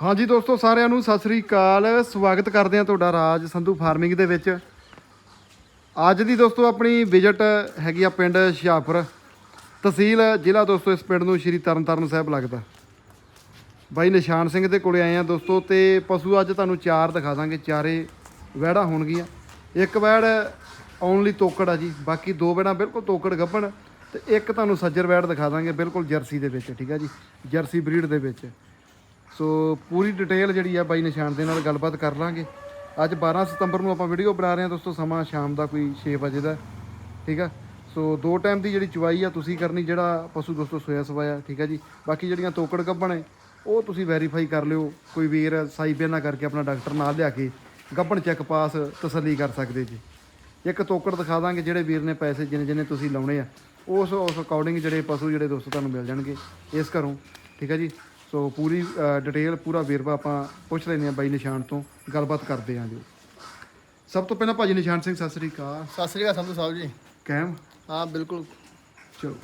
ਹਾਂਜੀ ਦੋਸਤੋ, ਸਾਰਿਆਂ ਨੂੰ ਸਤਿ ਸ੍ਰੀ ਅਕਾਲ। ਸਵਾਗਤ ਕਰਦੇ ਹਾਂ ਤੁਹਾਡਾ ਰਾਜ ਸੰਧੂ ਫਾਰਮਿੰਗ ਦੇ ਵਿੱਚ। ਅੱਜ ਦੀ ਦੋਸਤੋ, ਆਪਣੀ ਵਿਜ਼ਿਟ ਹੈਗੀ ਆ ਪਿੰਡ ਸ਼ਿਆਪੁਰ ਤਹਿਸੀਲ ਜ਼ਿਲ੍ਹਾ ਦੋਸਤੋ, ਇਸ ਪਿੰਡ ਨੂੰ ਸ਼੍ਰੀ ਤਰਨਤਾਰਨ ਸਾਹਿਬ ਲੱਗਦਾ। ਬਾਈ ਨਿਸ਼ਾਨ ਸਿੰਘ ਦੇ ਕੋਲੇ ਆਏ ਆ ਦੋਸਤੋ, ਤੇ ਪਸ਼ੂ ਅੱਜ ਤੁਹਾਨੂੰ ਚਾਰ ਦਿਖਾ ਦਾਂਗੇ। ਚਾਰੇ ਵਹਿੜਾ ਹੋਣਗੀਆਂ। ਇੱਕ ਵਹਿੜ ਓਨਲੀ ਤੋਕੜ ਆ ਜੀ, ਬਾਕੀ ਦੋ ਵਹਿੜਾਂ ਬਿਲਕੁਲ ਤੋਕੜ ਗੱਭਣ। ਤੇ ਇੱਕ ਤੁਹਾਨੂੰ ਸੱਜਰ ਵੈੜ ਦਿਖਾ ਦਾਂਗੇ, ਬਿਲਕੁਲ ਜਰਸੀ ਦੇ ਵਿੱਚ, ਠੀਕ ਆ ਜੀ? ਜਰਸੀ ਬਰੀਡ ਦੇ ਵਿੱਚ। ਸੋ ਪੂਰੀ ਡਿਟੇਲ ਜਿਹੜੀ ਆ ਬਾਈ ਨਿਸ਼ਾਨ ਦੇ ਨਾਲ ਗੱਲਬਾਤ ਕਰ ਲਾਂਗੇ। ਅੱਜ 12 ਸਤੰਬਰ ਨੂੰ ਆਪਾਂ ਵੀਡੀਓ ਬਣਾ ਰਹੇ ਹਾਂ ਦੋਸਤੋ, ਸਮਾਂ ਸ਼ਾਮ ਦਾ ਕੋਈ 6 ਵਜੇ ਦਾ, ਠੀਕ ਆ? ਸੋ ਦੋ ਟਾਈਮ ਦੀ ਜਿਹੜੀ ਚਵਾਈ ਆ ਤੁਸੀਂ ਕਰਨੀ, ਜਿਹੜਾ ਪਸ਼ੂ ਦੋਸਤੋ ਸੋਇਆ ਸਵਾਇਆ, ਠੀਕ ਆ ਜੀ? ਬਾਕੀ ਜਿਹੜੀਆਂ ਤੋਕੜ ਗੱਭਣ ਹੈ, ਉਹ ਤੁਸੀਂ ਵੈਰੀਫਾਈ ਕਰ ਲਿਓ, ਕੋਈ ਵੀਰ ਸਾਈ ਬਿਆਨਾ ਕਰਕੇ ਆਪਣਾ ਡਾਕਟਰ ਨਾਲ ਲਿਆ ਕੇ ਗੱਭਣ ਚੈੱਕ ਪਾਸ ਤਸੱਲੀ ਕਰ ਸਕਦੇ ਜੀ। ਇੱਕ ਤੋਕੜ ਦਿਖਾ ਦਾਂਗੇ ਜਿਹੜੇ ਵੀਰ ਨੇ ਪੈਸੇ ਜਿੰਨੇ ਜਿੰਨੇ ਤੁਸੀਂ ਲਾਉਣੇ ਆ, ਉਸ ਉਸ ਅਕੋਰਡਿੰਗ ਜਿਹੜੇ ਪਸ਼ੂ ਜਿਹੜੇ ਦੋਸਤੋ ਤੁਹਾਨੂੰ ਮਿਲ ਜਾਣਗੇ, ਇਸ ਘਰੋਂ, ਠੀਕ ਹੈ ਜੀ? ਸੋ ਪੂਰੀ ਡਿਟੇਲ ਪੂਰਾ ਵੇਰਵਾ ਆਪਾਂ ਪੁੱਛ ਲੈਂਦੇ ਹਾਂ ਬਾਈ ਨਿਸ਼ਾਨ ਤੋਂ ਗੱਲਬਾਤ ਕਰਦੇ ਹਾਂ ਜੀ। ਸਭ ਤੋਂ ਪਹਿਲਾਂ ਭਾਜੀ ਨਿਸ਼ਾਨ ਸਿੰਘ ਸਤਿ ਸ੍ਰੀ ਅਕਾਲ। ਸਤਿ ਸ੍ਰੀ ਅਕਾਲ ਸੰਧੂ ਸਾਹਿਬ ਜੀ। ਕੈਮ? ਹਾਂ ਬਿਲਕੁਲ। ਚਲੋ।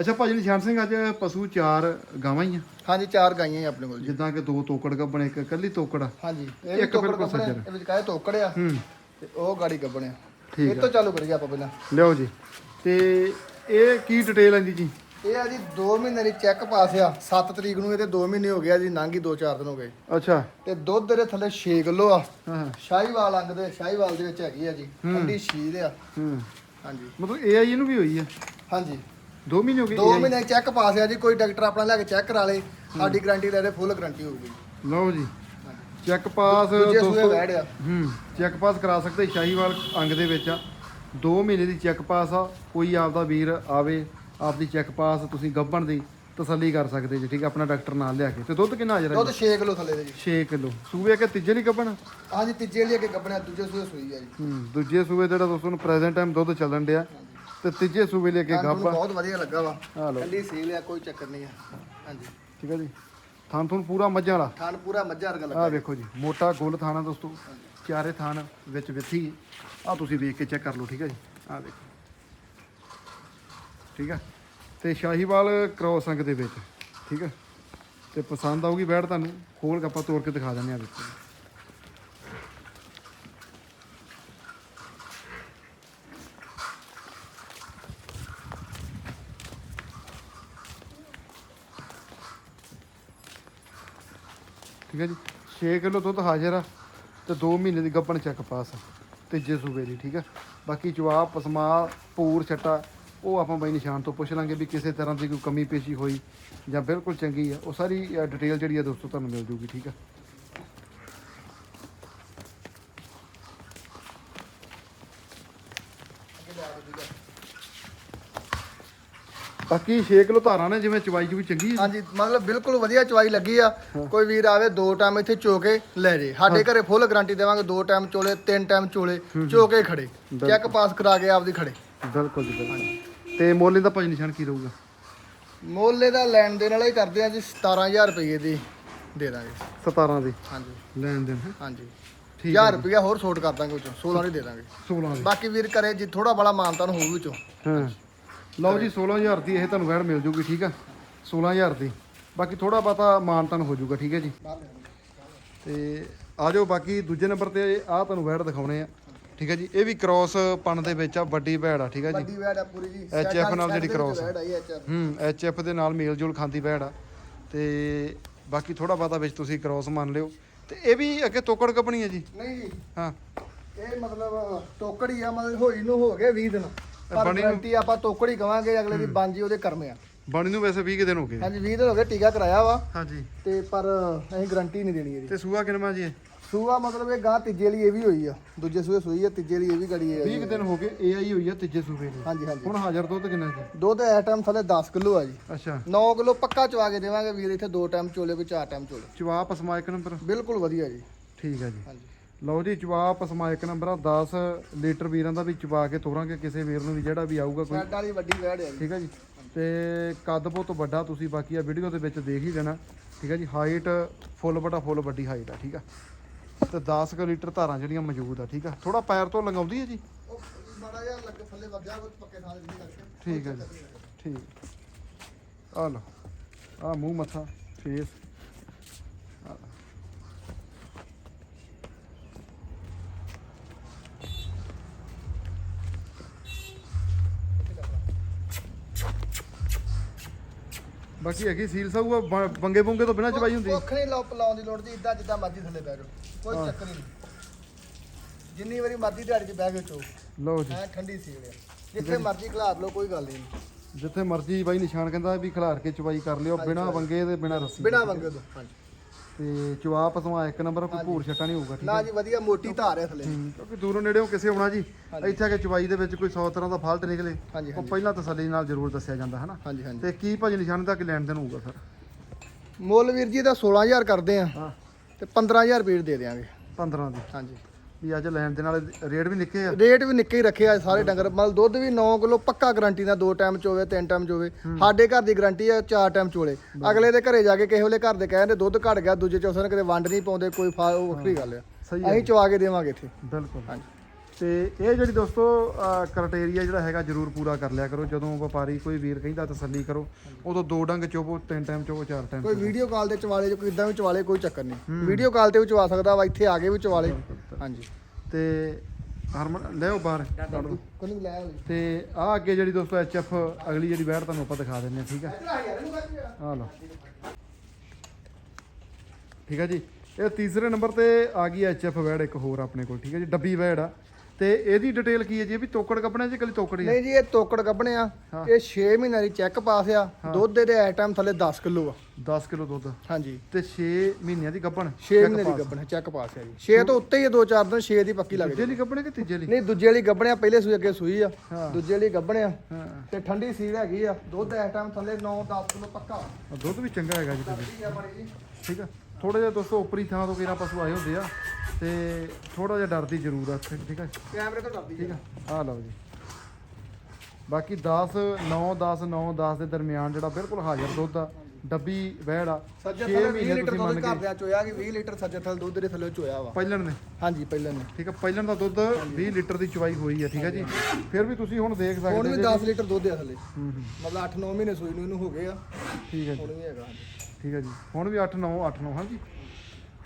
ਅੱਛਾ ਭਾਜੀ ਨਿਸ਼ਾਨ ਸਿੰਘ ਅੱਜ ਪਸ਼ੂ ਚਾਰ ਗਾਵਾਂ ਹੀ ਆ। ਹਾਂਜੀ ਚਾਰ ਗਾਈਆਂ ਹੀ ਆਪਣੇ ਕੋਲ ਜਿੱਦਾਂ ਕਿ ਦੋ ਤੋਕੜ ਗੱਬਣ ਇੱਕ ਇਕੱਲੀ ਤੋਕੜ ਆ। ਹਾਂਜੀ ਇਹ ਇੱਕ ਬਿਲਕੁਲ ਸੱਜਰ। ਇਹ ਵਿੱਚ ਕਾਹੇ ਤੋਕੜ ਆ? ਹੂੰ। ਤੇ ਉਹ ਗਾੜੀ ਕੱਪੜੇ ਆ। ਠੀਕ ਇਹ ਤੋਂ ਚਾਲੂ ਕਰੀਏ ਆਪਾਂ ਪਹਿਲਾਂ। ਲਿਓ ਜੀ। ਤੇ ਇਹ ਕੀ ਡਿਟੇਲ ਆਂਦੀ ਜੀ? ਇਹ ਆ ਜੀ 2 ਮਹੀਨੇ ਦੀ ਚੈੱਕ ਪਾਸ ਆ। 7 ਤਰੀਕ ਨੂੰ ਇਹਦੇ 2 ਮਹੀਨੇ ਹੋ ਗਿਆ ਜੀ ਨਾਂਗੀ 2-4 ਦਿਨ ਹੋ ਗਏ। ਅੱਛਾ। ਤੇ ਦੁੱਧ ਇਹਦੇ ਥੱਲੇ 6 ਕਿਲੋ ਆ। ਹਾਂ। ਹਾਂ ਸ਼ਾਹੀਵਾਲ ਅੰਗ ਦੇ ਸ਼ਾਹੀਵਾਲ ਦੇ ਵਿੱਚ ਹੈਗੀ ਆ ਜੀ ਠੰਡੀ ਸ਼ੀਰ ਆ। ਹੂੰ। ਹਾਂਜੀ। ਮਤਲਬ ਏਆਈ ਇਹਨੂੰ ਵੀ ਹੋਈ ਆ? ਹਾਂਜੀ। 2 ਮਹੀਨੇ ਹੋ ਗਏ 2 AI? ਮਹੀਨੇ ਚੈੱਕ ਪਾਸ ਆ ਜੀ ਕੋਈ ਡਾਕਟਰ ਆਪਣਾ ਲੈ ਕੇ ਚੈੱਕ ਕਰਾ ਲੇ ਸਾਡੀ ਗਾਰੰਟੀ ਲੈ ਦੇ ਫੁੱਲ ਗਾਰੰਟੀ ਹੋਊਗੀ। ਲਓ ਜੀ। ਚੈੱਕ ਪਾਸ ਦੋਸਤੋ ਹੂੰ ਚੈੱਕ ਪਾਸ ਕਰਾ ਸਕਦੇ ਸ਼ਾਹੀਵਾਲ ਅੰਗ ਦੇ ਵਿੱਚ ਆ। 2 ਮਹੀਨੇ ਦੀ ਚੈੱਕ ਪਾਸ ਆ ਕੋਈ ਆਪਦਾ ਵੀਰ ਆਵੇ ਆਪਦੀ ਚੈੱਕ ਪਾਸ ਤੁਸੀਂ ਗੱਭਣ ਦੀ ਤਸੱਲੀ ਕਰ ਸਕਦੇ ਜੀ ਠੀਕ ਆ ਆਪਣਾ ਡਾਕਟਰ ਨਾਲ ਲਿਆ ਕੇ। ਤੇ ਦੁੱਧ ਕਿੰਨਾ ਹਾਜ਼ਰ ਹੈ ਦੁੱਧ 6 ਕਿਲੋ ਥੱਲੇ ਦੇ ਜੀ। 6 ਕਿਲੋ। ਸੂਬੇ ਕੇ ਤੀਜੇ ਨਹੀਂ ਗੱਭਣ? ਹਾਂਜੀ ਤੀਜੇ ਲਈ ਅੱਗੇ ਕੱਪੜੇ ਦੂਜੇ ਸੂਏ ਸੂਈ ਆ ਜੀ। ਹੂੰ ਦੂਜੇ ਸੂਬੇ ਜਿਹੜਾ ਦੋਸਤੋ ਨੂੰ ਪ੍ਰੈਜ਼ੈਂਟ ਟਾਈਮ ਦੁੱਧ ਚੱਲਣ ਡਿਆ। ਤੇ ਤੀਜੇ ਸੂਬੇ ਲਈ ਅੱਗੇ ਗੱਭ। ਆ ਬਹੁਤ ਵਧੀਆ ਲੱਗਾ ਵਾ। ਆ ਕੱਲੀ ਸੇਲ ਆ ਕੋਈ ਚੱਕਰ ਨਹੀਂ ਆ। ਹਾਂਜੀ। ਠੀਕ ਹੈ ਜੀ। ਥਾਂ ਥੁਣ ਪੂਰਾ ਮੱਝਾਂ ਵਾਲਾ। ਥਾਨ ਪੂਰਾ ਮੱਝਾ ਵਰਗਾ ਲੱਗਾ ਆਹ ਵੇਖੋ ਜੀ ਮੋਟਾ ਗੋਲ ਥਾਣਾ ਦੋਸਤੋ। ਚਾਰੇ ਥਾਨ ਵਿੱਚ ਵਿੱਥੀ। ਆ ਤੁਸੀਂ ਵੇਖ ਕੇ ਚੈੱਕ ਕਰ ਲਓ ਠੀਕ ਹੈ ਜੀ। ਆਹ ਦੇਖੋ ਠੀਕ ਹੈ ਤੇ ਸ਼ਾਹੀਵਾਲ ਕ੍ਰੋਸ ਅੰਗ ਦੇ ਵਿੱਚ, ਠੀਕ ਹੈ ਤੇ ਪਸੰਦ ਆਊਗੀ ਬੈਠ ਤੁਹਾਨੂੰ, ਖੋਲ ਕੇ ਆਪਾਂ ਤੋੜ ਕੇ ਦਿਖਾ ਦਿੰਦੇ ਆ ਵਿੱਚ। ਠੀਕ ਹੈ ਜੀ? 6 ਕਿਲੋ ਦੁੱਧ ਹਾਜ਼ਰ ਆ ਤੇ 2 ਮਹੀਨੇ ਦੀ ਗੱਪਣ ਚੱਕ ਪਾਸ ਆ, ਤੀਜੇ ਸੂਬੇ ਦੀ, ਠੀਕ ਆ? ਬਾਕੀ ਜਵਾਬ ਪਸਮਾ, ਪੂਰ ਛੱਟਾ ਉਹ ਆਪਾਂ ਬਾਈ ਨਿਸ਼ਾਨ ਤੋਂ ਪੁੱਛ ਲਾਂਗੇ ਵੀ ਕਿਸੇ ਤਰ੍ਹਾਂ ਦੀ ਕੋਈ ਕਮੀ ਪੇਸ਼ੀ ਹੋਈ ਜਾਂ ਬਿਲਕੁਲ ਚੰਗੀ ਆ ਉਹ ਸਾਰੀ ਡਿਟੇਲ ਜਿਹੜੀ ਆ ਦੋਸਤੋ ਤੁਹਾਨੂੰ ਮਿਲ ਜੂਗੀ ਠੀਕ ਆ? ਬਾਕੀ 6 ਕਿਲੋ ਧਾਰਾਂ ਨੇ ਜਿਵੇਂ ਚਵਾਈ ਚ ਵੀ ਚੰਗੀ ਆ। ਹਾਂਜੀ ਮਤਲਬ ਬਿਲਕੁਲ ਵਧੀਆ ਚਵਾਈ ਲੱਗੀ ਆ। ਕੋਈ ਵੀਰ ਆਵੇ ਦੋ ਟਾਈਮ ਇੱਥੇ ਚੋ ਕੇ ਲੈ ਜੇ। ਸਾਡੇ ਘਰੇ ਫੁੱਲ ਗਾਰੰਟੀ ਦੇਵਾਂਗੇ ਦੋ ਟਾਈਮ ਚੋਲੇ ਤਿੰਨ ਟਾਈਮ ਚੋਲੇ ਚੋ ਕੇ ਖੜੇ। ਚੈੱਕ ਪਾਸ ਕਰਾ ਕੇ ਆਪਦੀ ਖੜੇ। ਬਿਲਕੁਲ ਜੀ ਬਿਲਕੁਲ। ਤੇ ਮੋਲੇ ਦਾ ਭਾਜੀ ਨਿਸ਼ਾਨ ਕੀ ਰਹੂਗਾ? ਮੋਲੇ ਦਾ ਲੈਣ ਦੇਣ ਵਾਲਾ ਹੀ ਕਰਦੇ ਆ ਜੀ 17000 ਰੁਪਏ ਦੀ ਦੇ ਦਾਂਗੇ। 17 ਦੀ? ਹਾਂਜੀ। ਲੈਣ ਦੇਣ ਹੈਂ? ਹਾਂਜੀ। ਠੀਕ 1000 ਰੁਪਇਆ ਹੋਰ ਛੋਟ ਕਰ ਦਾਂਗੇ ਉਹ 16 ਦੀ ਦੇ ਦਾਂਗੇ। 16 ਦੀ। ਬਾਕੀ ਵੀਰ ਕਰੇ ਜੀ ਥੋੜਾ ਬੜਾ ਮਾਨਤਾਨ ਹੋਊ ਵਿੱਚੋਂ। ਹਾਂ। ਲਓ ਜੀ 16000 ਦੀ ਇਹ ਤੁਹਾਨੂੰ ਵੈੜ ਮਿਲ ਜੂਗੀ ਠੀਕ ਆ? 16000 ਦੀ। ਬਾਕੀ ਥੋੜਾ ਬਾਤਾ ਮਾਨਤਨ ਹੋ ਜੂਗਾ ਠੀਕ ਹੈ ਜੀ? ਤੇ ਆ ਜਾਓ ਬਾਕੀ ਦੂਜੇ ਨੰਬਰ ਤੇ ਆ ਤੁਹਾਨੂੰ ਵੈੜ ਦਿਖਾਉਣੇ ਆ। ਠੀਕ ਹੈ ਜੀ ਇਹ ਵੀ ਕ੍ਰਾਸ ਪਣ ਦੇ ਵਿੱਚ ਆ ਵੱਡੀ ਵੈੜ ਆ ਠੀਕ ਹੈ ਜੀ। ਵੱਡੀ ਵੈੜ ਆ ਪੂਰੀ ਜੀ। HF ਨਾਲ ਜਿਹੜੀ ਹੂੰ ਐਚਐਫ ਦੇ ਨਾਲ ਮੇਲ ਜੋਲ ਖਾਂਦੀ ਵੈੜ ਆ। ਤੇ ਬਾਕੀ ਥੋੜਾ ਬਾਤਾ ਵਿੱਚ ਤੁਸੀਂ ਕ੍ਰਾਸ ਮੰਨ ਲਿਓ। ਤੇ ਇਹ ਵੀ ਅੱਗੇ ਤੋਕੜ ਕੱਪਣੀ ਹੈ ਜੀ? ਨਹੀਂ ਜੀ। ਹਾਂ। ਇਹ ਮਤਲਬ ਤੋਕੜੀ ਆ ਮਤਲਬ ਹੋਈ ਨੂੰ ਹੋ ਗਏ 20 ਦਿਨ। ਪਰ ਗਰੰਟੀ ਆਪਾਂ ਤੋਕੜੀ ਕਵਾਂਗੇ ਅਗਲੇ ਦੀ ਬਾਂਜੀ ਉਹਦੇ ਕਰਮ ਆ। ਬਣੀ ਨੂੰ ਵੈਸੇ 20 ਕੁ ਦਿਨ ਹੋ ਗਏ। ਹਾਂਜੀ 20 ਦਿਨ ਹੋ ਗਏ ਟੀਕਾ ਕਰਾਇਆ ਵਾ। ਹਾਂਜੀ। ਤੇ ਪਰ ਅਸੀਂ ਗਰੰਟੀ ਨਹੀਂ ਦੇਣੀ ਇਹਦੀ। ਤੇ ਸੂਆ ਕਿੰਨਾ ਜੀ? ਸੂਆ ਮਤਲਬ ਇਹ ਗਾਂ ਤੀਜੇ ਲਈ ਇਹ ਵੀ ਹੋਈ ਆ। ਦੂਜੇ ਸੂਏ ਸੂਈ ਆ ਤੀਜੇ ਲਈ ਇਹ ਵੀ ਗੜੀ ਹੈ 20 ਕੁ ਦਿਨ ਹੋ ਗਏ ਏਆਈ ਹੋਈ ਆ ਤੀਜੇ ਸੂਬੇ ਦੀ। ਹਾਂਜੀ ਹਾਂਜੀ। ਹੁਣ ਹਾਜ਼ਰ ਦੁੱਧ ਕਿੰਨਾ ਜੀ? ਦੁੱਧ ਐ ਟਾਈਮ ਥੱਲੇ 10 ਕਿਲੋ ਆ ਜੀ। ਅੱਛਾ। 9 ਕਿਲੋ ਪੱਕਾ ਚਵਾ ਕੇ ਦੇਵਾਂਗੇ ਵੀਰ ਇੱਥੇ ਦੋ ਟਾਈਮ ਚੋਲੇ ਕੋਈ ਚਾਰ ਟਾਈਮ ਚੋਲੇ। ਜਵਾਬ ਪਸਮਾ ਇੱਕ ਨੰਬਰ। ਬਿਲਕੁਲ ਵਧੀਆ ਜੀ। ਠੀਕ ਹੈ ਜੀ। ਹਾਂਜੀ। ਲਓ ਜੀ ਜਵਾਬ ਪਸਮਾ ਇੱਕ ਨੰਬਰ ਆ। 10 ਲੀਟਰ ਵੀਰਾਂ ਦਾ ਵੀ ਚਵਾ ਕੇ ਤੋਰਾਂਗੇ ਕਿਸੇ ਵੀਰ ਨੂੰ ਵੀ ਜਿਹੜਾ ਵੀ ਆਊਗਾ ਕੋਈ। ਸੈੱਟ ਵਾਲੀ ਵੱਡੀ ਵੈੜ ਆ ਜੀ। ਠੀਕ ਹੈ ਜੀ। ਤੇ ਕੱਦ ਬਹੁਤ ਵੱਡਾ ਤੁਸੀਂ ਬਾਕੀ ਆ ਵੀਡੀਓ ਦੇ ਵਿੱਚ ਦੇਖ ਹੀ ਲੈਣਾ ਠੀਕ ਹੈ ਜੀ ਹਾਈਟ ਫੁੱਲ ਬਟਾ ਫੁੱਲ ਵੱਡੀ ਹਾਈਟ ਆ ਠੀਕ ਆ। ਤੇ 10 ਕੁ ਲੀਟਰ ਧਾਰਾਂ ਜਿਹੜੀਆਂ ਮੌਜੂਦ ਆ ਠੀਕ ਆ? ਥੋੜਾ ਪੈਰ ਤੋਂ ਲੰਗਾਉਂਦੀ ਹੈ ਜੀ? ਉਹ ਮਾੜਾ ਜਿਹਾ ਲੱਗ ਥੱਲੇ ਵੱਜਿਆ ਕੋਈ ਪੱਕੇ ਥਾਂ ਦੇ ਨਹੀਂ ਕਰਕੇ। ਠੀਕ ਹੈ ਜੀ ਠੀਕ। ਆ ਲਓ ਆ ਮੂੰਹ ਮੱਥਾ ਫੇਸ ਬਾਕੀ ਹੈਗੀ ਸੀਲ ਸਾਊ ਬੰਗੇ ਬੁੰਗੇ ਤੋਂ ਬਿਨਾਂ ਚਵਾਈ ਹੁੰਦੀ। ਕੁੱਖ ਨਹੀਂ ਲਾਉ ਲਾਉਣ ਦੀ ਲੋੜ ਜੀ ਇਦਾਂ ਜਿੱਦਾਂ ਮਰਜ਼ੀ ਥੱਲੇ ਬਹਿ ਜਾਓ ਕੋਈ। ਚੱਕਰ ਨਹੀਂ। ਜਿੰਨੀ ਵਾਰੀ ਮਰਜ਼ੀ ਦਿਹਾੜੀ 'ਚ ਬਹਿ ਕੇ ਚੋ। ਲਓ ਜੀ। ਐ ਠੰਡੀ ਸੀਲ ਆ। ਜਿੱਥੇ ਮਰਜ਼ੀ ਖਲਾਰ ਲਓ ਕੋਈ ਗੱਲ ਨਹੀਂ। ਜਿੱਥੇ ਮਰਜ਼ੀ ਬਾਈ ਨਿਸ਼ਾਨ ਕਹਿੰਦਾ ਵੀ ਖਿਲਾਰ ਕੇ ਚਵਾਈ ਕਰ ਲਿਓ ਬਿਨਾਂ ਵੰਗੇ ਤੇ ਬਿਨਾਂ ਰੱਸੀ। ਬਿਨਾ ਵੰਗੇ ਤੋਂ ਹਾਂਜੀ। ਤੇ ਚਵਾ ਪਸਵਾ ਇੱਕ ਨੰਬਰ ਕੋਈ ਭੂਰ ਛੱਟਾ ਨਹੀਂ ਹੋਊਗਾ ਠੀਕ ਨਾ ਹੈ ਜੀ ਵਧੀਆ ਮੋਟੀ ਧਾਰ ਹੈ ਥੱਲੇ। ਕਿਉਂਕਿ ਦੂਰੋਂ ਨੇੜੇੋਂ ਕਿਸੇ ਆਉਣਾ ਜੀ। ਇੱਥੇ ਆ ਕੇ ਚਵਾਈ ਦੇ ਵਿੱਚ ਕੋਈ 100 ਤਰ੍ਹਾਂ ਦਾ ਫਾਲਟ ਨਿਕਲੇ ਹਾਂਜੀ ਉਹ ਪਹਿਲਾਂ ਤਸੱਲੀ ਨਾਲ ਜ਼ਰੂਰ ਦੱਸਿਆ ਜਾਂਦਾ ਹੈ ਨਾ ਹਾਂਜੀ ਹਾਂਜੀ। ਤੇ ਕੀ ਭਾਜੀ ਨਿਸ਼ਾਨ ਦਾ ਕਿ ਲੈਣ ਦੇਣ ਹੋਊਗਾ ਸਰ? ਮੁੱਲ ਵੀਰ ਜੀ ਦਾ 16000 ਕਰਦੇ ਆ ਹਾਂ। ਤੇ 15000 ਰੁਪਏ ਦੇ ਦੇਵਾਂਗੇ 15 ਦੀ। ਹਾਂਜੀ। ਵੀ ਅੱਜ ਲੈਣ ਦੇ ਨਾਲ ਰੇਟ ਵੀ ਨਿੱਕੇ ਆ। ਰੇਟ ਵੀ ਨਿੱਕੇ ਹੀ ਰੱਖੇ ਆ ਸਾਰੇ ਡੰਗਰ। ਮਤਲਬ ਦੁੱਧ ਵੀ 9 ਕਿਲੋ ਪੱਕਾ ਗਾਰੰਟੀ ਦਾ ਦੋ ਟਾਈਮ ਚੋਵੇ ਤਿੰਨ ਟਾਈਮ ਚੋਵੇ ਸਾਡੇ ਘਰ ਦੀ ਗਾਰੰਟੀ ਆ ਚਾਰ ਟਾਈਮ ਚੋਲੇ ਅਗਲੇ ਦੇ ਘਰੇ ਜਾ ਕੇ ਕਿਸੇ ਵੇਲੇ ਘਰ ਦੇ ਕਹਿੰਦੇ ਦੁੱਧ ਘਟ ਗਿਆ ਦੂਜੇ ਚੌਥੇ ਨੇ ਕਿਤੇ ਵੰਡ ਨਹੀਂ ਪਾਉਂਦੇ ਕੋਈ ਫਾ ਉਹ ਵੱਖਰੀ ਗੱਲ ਆ। ਅਸੀਂ ਚਵਾ ਕੇ ਦੇਵਾਂਗੇ ਇੱਥੇ। ਬਿਲਕੁਲ। ਹਾਂਜੀ। ਤੇ ਇਹ ਜਿਹੜੀ ਦੋਸਤੋ ਕ੍ਰਾਈਟੇਰੀਆ ਜਿਹੜਾ ਹੈਗਾ ਜਰੂਰ ਪੂਰਾ ਕਰ ਲਿਆ ਕਰੋ। ਜਦੋਂ ਵਪਾਰੀ ਕੋਈ ਵੀਰ ਕਹਿੰਦਾ ਤਸੱਲੀ ਕਰੋ ਉਦੋਂ ਦੋ ਡੰਗ ਚੋਵੋ ਤਿੰਨ ਟਾਈਮ ਚੋਵੋ ਚਾਰ ਟਾਈਮ ਕੋਈ ਵੀਡੀਓ ਕਾਲ ਤੇ ਚਵਾਲੇ ਜੋ ਕੋਈ ਇਦਾਂ ਵੀ ਚਵਾਲੇ ਕੋਈ ਚੱਕਰ ਨਹੀਂ। ਵੀਡੀਓ ਕਾਲ ਤੇ ਵੀ ਚਵਾ ਸਕਦਾ ਵਾ ਇੱਥੇ ਆ ਕੇ ਵੀ ਚਵਾਲੇ। ਹਾਂਜੀ। ਤੇ ਹਰਮਨ ਲਿਓ ਬਾਹਰ ਕੱਢ ਦਿਓ। ਕੋਈ ਨਹੀਂ ਲੈ ਆਓ ਤੇ ਆ ਅੱਗੇ ਜਿਹੜੀ ਦੋਸਤੋ ਐਚਐਫ ਅਗਲੀ ਜਿਹੜੀ ਬੈਠ ਤੁਹਾਨੂੰ ਆਪਾਂ ਦਿਖਾ ਦਿੰਨੇ ਆ ਠੀਕ ਆ? ਆ ਲਓ। ਠੀਕ ਆ ਜੀ। ਇਹ ਤੀਸਰੇ ਨੰਬਰ ਤੇ ਆ ਗਈ ਐਚਐਫ ਵੈੜ ਇੱਕ ਹੋਰ ਆਪਣੇ ਕੋਲ ਠੀਕ ਹੈ ਜੀ ਡੱਬੀ ਵੈੜ ਆ। ਤੇ ਇਹਦੀ ਡਿਟੇਲ ਕੀ ਹੈ ਜੀ? ਇਹ ਵੀ ਤੋਕੜ ਕੱਪੜਿਆਂ 'ਚ ਇਕੱਲੀ ਤੋਕੜ ਹੀ ਨਹੀਂ ਜੀ ਇਹ ਤੋਕੜ ਕੱਢਣੇ ਆ। ਇਹ 6 ਮਹੀਨਿਆਂ ਦੀ ਚੈੱਕ ਪਾਸ ਆ। ਦੁੱਧ ਦੇ ਆਈਟਮ ਥੱਲੇ 10 ਕਿਲੋ ਆ। 10 ਕਿਲੋ ਦੁੱਧ। ਹਾਂਜੀ। ਤੇ 6 ਮਹੀਨਿਆਂ ਦੀ ਗੱਭਣ 6 ਮਹੀਨੇ ਦੀ ਗੱਬਣ ਚੈੱਕ ਪਾਸ ਆ ਜੀ। 6 ਤੋਂ ਉੱਤੇ ਹੀ ਆ, ਦੋ ਚਾਰ ਦਿਨ 6 ਦੀ ਪੱਕੀ ਲੱਗ ਦੂਜੇ ਲਈ ਗੱਭਣ ਕਿ ਤੀਜੇ ਲਈ ਨਹੀਂ ਦੂਜੇ ਵਾਲੀ ਗੱਬਣੇ ਆ ਪਹਿਲੇ ਸੂਈ ਅੱਗੇ ਸੂਈ ਆ। ਦੂਜੇ ਵਾਲੀ ਗੱਬਣੇ ਆ। ਤੇ ਠੰਡੀ ਸੀਲ ਹੈਗੀ ਆ। ਦੁੱਧ ਆਈਟਮ ਥੱਲੇ 9 10 ਕਿਲੋ ਪੱਕਾ। ਦੁੱਧ ਵੀ ਚੰਗਾ ਹੈਗਾ ਜੀ ਤੁਹਾਡੇ ਠੀਕ ਆ ਬੜੀ ਜੀ। ਠੀਕ ਆ। ਥੋੜਾ ਜਿਹਾ ਦੋਸਤੋ ਉੱਪਰੀ ਥਾਂ ਤੋਂ ਕਿਹੜਾ ਪਸ਼ੂ ਆਏ ਹੁੰਦੇ ਆ। ਤੇ ਥੋੜਾ ਜਿਹਾ ਡਰਦੀ ਜ਼ਰੂਰ ਆ ਠੀਕ ਆ ਕੈਮਰੇ ਤੋਂ ਡਰਦੀ ਠੀਕ ਆ। ਆ ਲਓ ਜੀ। ਬਾਕੀ 10 9 10 9 10 ਦੇ ਦਰਮਿਆਨ ਜਿਹੜਾ ਬਿਲਕੁਲ ਹਾਜ਼ਰ ਦੁੱਧ ਆ ਡੱਬੀ ਵਹਿੜ ਆ ਸੱਜੇ 6 ਥੱਲੇ 20 ਮਹੀਨੇ ਲੀਟਰ ਤੁਸੀਂ ਦੁੱਧ ਮੰਨ ਘਰ ਕੇ ਦਿਆਂ ਚੋਇਆ ਕਿ 20 ਲੀਟਰ ਸੱਜੇ ਥੱਲੇ ਦੁੱਧ ਦੇ ਥੱਲੇ ਚੋਇਆ ਵਾ। ਪਹਿਲਣ ਨੇ? ਹਾਂਜੀ ਪਹਿਲਾਂ ਨੇ। ਠੀਕ ਆ ਪਹਿਲਣ ਦਾ ਦੁੱਧ 20 ਲੀਟਰ ਦੀ ਚਵਾਈ ਹੋਈ ਆ ਠੀਕ ਆ ਜੀ। ਫਿਰ ਵੀ ਤੁਸੀਂ ਹੁਣ ਦੇਖ ਹੁਣ ਸਕਦੇ ਵੀ ਜੇ 10 ਲੀਟਰ ਦੁੱਧ ਆ ਥੱਲੇ। ਹੂੰ ਹੂੰ। ਮਤਲਬ 8-9 ਮਹੀਨੇ ਸੂਈ ਨੂੰ ਇਹਨੂੰ ਹੋ ਗਏ ਆ। ਠੀਕ ਹੈ ਜੀ। ਹੁਣ ਵੀ ਹੈਗਾ ਹਾਂਜੀ। ਠੀਕ ਹੈ ਜੀ। ਹੁਣ ਵੀ 8 9 8 9 ਹਾਂਜੀ।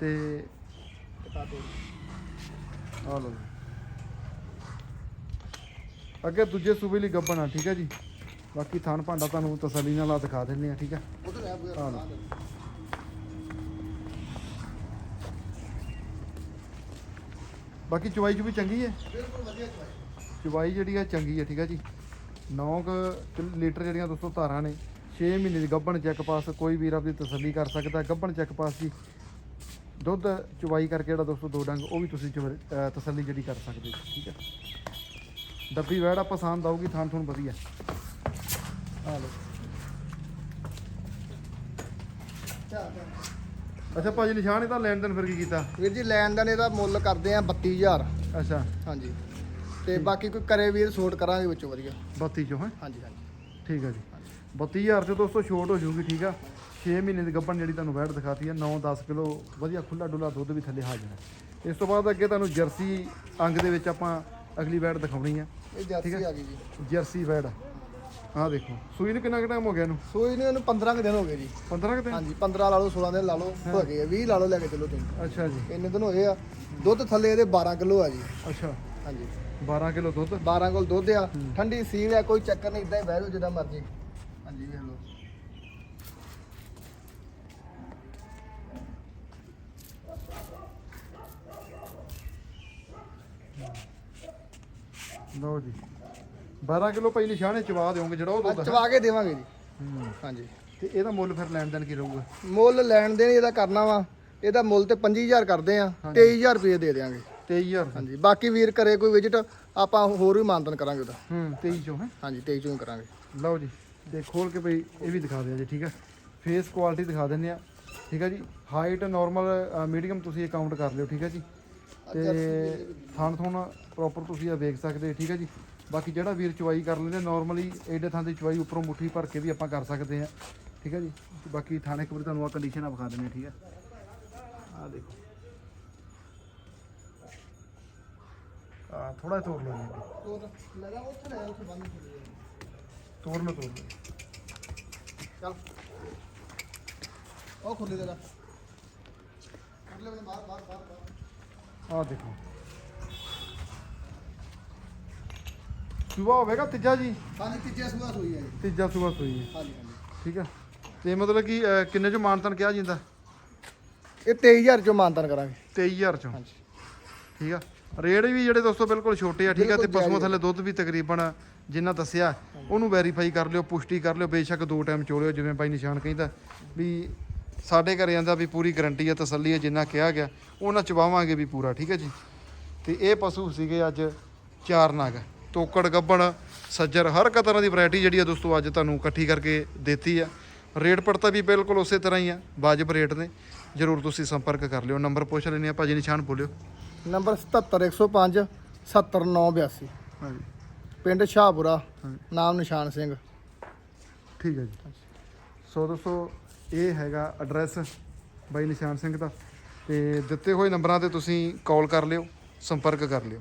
ਤੇ ਆ ਲਓ ਜੀ। ਅੱਗੇ ਦੂਜੇ ਸੂਬੇ ਲਈ ਗੱਬਣ ਠੀਕ ਹੈ ਜੀ? ਬਾਕੀ ਥਣ ਭਾਂਡਾ ਤੁਹਾਨੂੰ ਤਸੱਲੀ ਨਾਲ ਆ ਦਿਖਾ ਦਿੰਨੇ ਆ ਠੀਕ ਹੈ? ਆ ਹਾਂ। ਬਾਕੀ ਚਵਾਈ ਚ ਵੀ ਚੰਗੀ ਹੈ? ਬਿਲਕੁਲ ਵਧੀਆ ਚਵਾਈ ਚਵਾਈ ਜਿਹੜੀ ਆ ਚੰਗੀ ਹੈ ਠੀਕ ਹੈ ਜੀ? 9 ਲੀਟਰ ਜਿਹੜੀਆਂ ਦੋਸਤੋ ਧਾਰਾਂ ਨੇ 6 ਮਹੀਨੇ ਦੀ ਗੱਭਣ ਚੈੱਕ ਪਾਸ ਕੋਈ ਵੀਰ ਆਪਣੀ ਤਸੱਲੀ ਕਰ ਸਕਦਾ ਗੱਭਣ ਚੈੱਕ ਪਾਸ ਜੀ। ਦੁੱਧ ਚਵਾਈ ਕਰਕੇ ਜਿਹੜਾ ਦੋਸਤੋ ਦੋ ਡੰਗ ਉਹ ਵੀ ਤੁਸੀਂ ਚਵ- ਤਸੱਲੀ ਜਿਹੜੀ ਕਰ ਸਕਦੇ ਜੀ ਠੀਕ ਹੈ। ਡੱਬੀ ਵੈੜਾ ਪਸੰਦ ਆਊਗੀ ਥਾਂ ਥੁਣ ਵਧੀਆ। ਆ ਲਓ। ਅੱਛਾ ਭਾਜੀ ਨਿਸ਼ਾਨ ਇਹਦਾ ਲੈਣ ਦੇਣ ਫਿਰ ਕੀ ਕੀਤਾ? ਵੀਰ ਜੀ ਲੈਣ ਦਾ ਇਹਦਾ ਮੁੱਲ ਕਰਦੇ ਆ 32000 ਅੱਛਾ। ਹਾਂਜੀ। ਤੇ ਬਾਕੀ ਕੋਈ ਕਰੇ ਵੀਰ ਸੋਟ ਕਰਾਂਗੇ ਵਿੱਚੋਂ ਵਧੀਆ। 32 ਚੋਂ ਹੈ? ਹਾਂਜੀ ਹਾਂਜੀ। ਠੀਕ ਹੈ ਜੀ। 32000 ਚ ਦੋਸਤੋ ਛੋਟ ਹੋ ਜਾਊਗੀ ਠੀਕ ਆ। 6 ਮਹੀਨੇ ਦੀ ਗੱਭਣ ਜਿਹੜੀ ਤੁਹਾਨੂੰ ਵੈਟ ਦਿਖਾਤੀ ਹੈ 9-10 ਕਿਲੋ ਵਧੀਆ ਖੁੱਲਾ ਡੁੱਲਾ ਦੁੱਧ ਵੀ ਥੱਲੇ ਹਾਜ਼ਰ ਹੈ। ਇਸ ਤੋਂ ਬਾਅਦ ਅੱਗੇ ਤੁਹਾਨੂੰ ਜਰਸੀ ਅੰਗ ਦੇ ਵਿੱਚ ਆਪਾਂ ਅਗਲੀ ਵੈਟ ਦਿਖਾਉਣੀ ਹੈ। ਇਹ ਜਰਸੀ ਆ ਗਈ ਜੀ। ਜਰਸੀ ਵੈਟ ਆਹ ਦੇਖੋ ਸੂਈ ਨੂੰ ਕਿੰਨਾ ਕੁ ਟਾਈਮ ਹੋ ਗਿਆ ਇਹਨੂੰ? ਸੂਈ ਨੂੰ ਇਹਨੂੰ 15 ਕੁ ਦਿਨ ਹੋ ਗਏ ਜੀ। 15 ਕੁ ਦਿਨ? ਹਾਂਜੀ 15 ਲਾ ਲਓ 16 ਦਿਨ ਲਾ ਲਓ ਹੋ। ਗਏ ਆ 20 ਲਾ ਲਓ ਲੈ ਕੇ ਚੱਲੋ ਤੁਸੀਂ ਅੱਛਾ ਜੀ। ਇੰਨੇ ਦਿਨ ਹੋਏ ਆ। ਦੁੱਧ ਥੱਲੇ ਇਹਦੇ 12 ਕਿਲੋ ਆ ਜੀ। ਅੱਛਾ। ਹਾਂਜੀ। 12 ਕਿਲੋ ਦੁੱਧ? 12 ਕੋਲ ਦੁੱਧ ਆ। ਠੰਡੀ ਸੀਲ ਆ ਕੋਈ ਚੱਕਰ ਨਹੀਂ ਇਦਾਂ ਹੀ ਬਹਿ ਜਾਓ ਜਿੱਦਾਂ ਮਰਜ਼ੀ। ਹਾਂਜੀ ਵੇਖ ਲਓ। ਲਓ ਜੀ। 12 ਕਿਲੋ ਪਹਿਲੀ ਨਿਸ਼ਾਨੇ ਚਵਾ ਦਿਓਗੇ ਜਿਹੜਾ ਉਹ ਦੁੱਧ ਚਵਾ ਕੇ ਦੇਵਾਂਗੇ ਜੀ। ਹੂੰ। ਹਾਂਜੀ। ਤੇ ਇਹਦਾ ਮੁੱਲ ਫਿਰ ਲੈਣ ਦੇਣ ਕੀ ਰਹੂਗਾ? ਮੁੱਲ ਲੈਣ ਦੇਣ ਇਹਦਾ ਕਰਨਾ ਵਾ। ਇਹਦਾ ਮੁੱਲ ਤੇ 25000 ਕਰਦੇ ਆ। 23000 ਰੁਪਏ ਦੇ ਦੇਵਾਂਗੇ 23000 ਹਾਂਜੀ। ਬਾਕੀ ਵੀਰ ਕਰੇ ਕੋਈ ਵਿਜ਼ਿਟ ਆਪਾਂ ਹੋਰ ਵੀ ਮਾਨਤਨ ਕਰਾਂਗੇ ਉਹਦਾ। ਹੂੰ 23 ਚੋਂ ਹੈ। ਹਾਂਜੀ 23 ਚੋਂ ਕਰਾਂਗੇ। ਲਓ ਜੀ। ਤੇ ਖੋਲ ਕੇ ਭਈ ਇਹ ਵੀ ਦਿਖਾ ਦਿਓ ਜੀ ਠੀਕ ਹੈ ਫੇਸ ਕੁਆਲਿਟੀ ਦਿਖਾ ਦਿੰਦੇ ਆ। ਠੀਕ ਹੈ ਜੀ? ਹਾਈਟ ਨਾਰਮਲ ਮੀਡੀਅਮ ਤੁਸੀਂ ਕਾਊਂਟ ਕਰ ਲਿਓ ਠੀਕ ਹੈ ਜੀ? ਤੇ ਥਣ ਥਣ ਪ੍ਰੋਪਰ ਤੁਸੀਂ ਆ ਵੇਖ ਸਕਦੇ ਠੀਕ ਹੈ ਜੀ। ਬਾਕੀ ਜਿਹੜਾ ਵੀਰ ਚਵਾਈ ਕਰ ਲੈਂਦੇ ਨਾਰਮਲੀ ਏਡੇ ਥਾਂ ਦੀ ਚਵਾਈ ਉੱਪਰੋਂ ਮੁੱਠੀ ਭਰ ਕੇ ਵੀ ਆਪਾਂ ਕਰ ਸਕਦੇ ਆ ਠੀਕ ਹੈ ਜੀ। ਬਾਕੀ ਥਾਣੇ ਵਾਰੀ ਤੁਹਾਨੂੰ ਆ ਕੰਡੀਸ਼ਨ ਆ ਵਿਖਾ ਦਿੰਦੇ ਠੀਕ ਹੈ। ਆ ਦੇਖੋ। ਆ ਥੋੜਾ ਤੋੜ ਲਓ ਜੀ ਲਗਾ ਉੱਥੇ ਲੈ ਉੱਥੇ ਬੰਦ ਤੋੜ ਲਓ ਤੋੜ ਲਓ ਚੱਲ। ਉਹ ਖੁੱਲੇ ਦੇ ਲਾ ਅਗਲੇ ਬਾਹਰ ਬਾਹਰ ਬਾਹਰ। ਆ ਦੇਖੋ। ਸੁਬਾ ਹੋਵੇਗਾ ਤੀਜਾ ਜੀ? ਹਾਂਜੀ ਤੀਜੇ ਸੂਆ ਸੂਈ ਹੈ ਜੀ। ਤੀਜਾ ਸੁਬਾ ਸੋਈ ਹੈ। ਹਾਂਜੀ ਹਾਂਜੀ। ਠੀਕ ਹੈ। ਤੇ ਮਤਲਬ ਕਿ ਅਹ, ਕਿੰਨੇ ਚੋਂ ਮਾਨਤਨ ਕਿਹਾ ਜਾਂਦਾ? ਇਹ 23000 ਚੋਂ ਮਾਨਤਨ ਕਰਾਂਗੇ। 23000 ਚੋਂ। ਹਾਂਜੀ। ਠੀਕ ਆ। ਰੇਟ ਵੀ ਜਿਹੜੇ ਦੋਸਤੋ ਬਿਲਕੁਲ ਛੋਟੇ ਆ ਠੀਕ ਆ ਤੇ ਬਿਲਕੁਲ ਪਸ਼ੂਆਂ ਥੱਲੇ ਦੁੱਧ ਵੀ ਤਕਰੀਬਨ ਜਿੰਨਾ ਦੱਸਿਆ ਉਹਨੂੰ ਵੈਰੀਫਾਈ ਕਰ ਲਿਓ ਪੁਸ਼ਟੀ ਕਰ ਲਿਓ ਬੇਸ਼ੱਕ ਦੋ ਟਾਈਮ ਚੋਲਿਓ ਜਿਵੇਂ ਬਾਈ ਨਿਸ਼ਾਨ ਕਹਿੰਦਾ ਵੀ ਸਾਡੇ ਘਰੇ ਆਂਦਾ ਵੀ ਪੂਰੀ ਗਰੰਟੀ ਆ ਤਸੱਲੀ ਆ ਜਿੰਨਾ ਕਿਹਾ ਗਿਆ ਉਹਨਾਂ ਚਵਾਵਾਂਗੇ ਵੀ ਪੂਰਾ ਠੀਕ ਹੈ ਜੀ। ਤੇ ਇਹ ਪਸ਼ੂ ਸੀਗੇ ਅੱਜ ਚਾਰ ਨਾਗ। ਤੋਕੜ ਗੱਬਣ ਸੱਜਰ ਹਰ ਇੱਕ ਤਰ੍ਹਾਂ ਦੀ ਵੈਰਾਈਟੀ ਜਿਹੜੀ ਆ ਦੋਸਤੋ ਅੱਜ ਤੁਹਾਨੂੰ ਇਕੱਠੀ ਕਰਕੇ ਦਿੱਤੀ ਆ। ਰੇਟ ਪੜਤਾ ਵੀ ਬਿਲਕੁਲ ਉਸੇ ਤਰ੍ਹਾਂ ਹੀ ਆ ਵਾਜਬ ਰੇਟ ਨੇ। ਜਰੂਰ ਤੁਸੀਂ ਸੰਪਰਕ ਕਰ ਲਿਓ ਨੰਬਰ ਪੁੱਛ ਲੈਣੇ ਆ ਭਾਜੀ ਨਿਸ਼ਾਨ ਬੋਲਿਓ। ਨੰਬਰ 77105 70982 ਹਾਂਜੀ। ਪਿੰਡ ਸ਼ਾਹਪੁਰਾ ਨਾਮ ਨਿਸ਼ਾਨ ਸਿੰਘ। ਠੀਕ ਹੈ ਜੀ। ਸੋ ਦੋਸਤੋ ਇਹ ਹੈਗਾ ਐਡਰੈਸ ਬਾਈ ਨਿਸ਼ਾਨ ਸਿੰਘ ਦਾ। ਤੇ ਦਿੱਤੇ ਹੋਏ ਨੰਬਰਾਂ ਤੇ ਤੁਸੀਂ ਕਾਲ ਕਰ ਲਿਓ ਸੰਪਰਕ ਕਰ ਲਿਓ।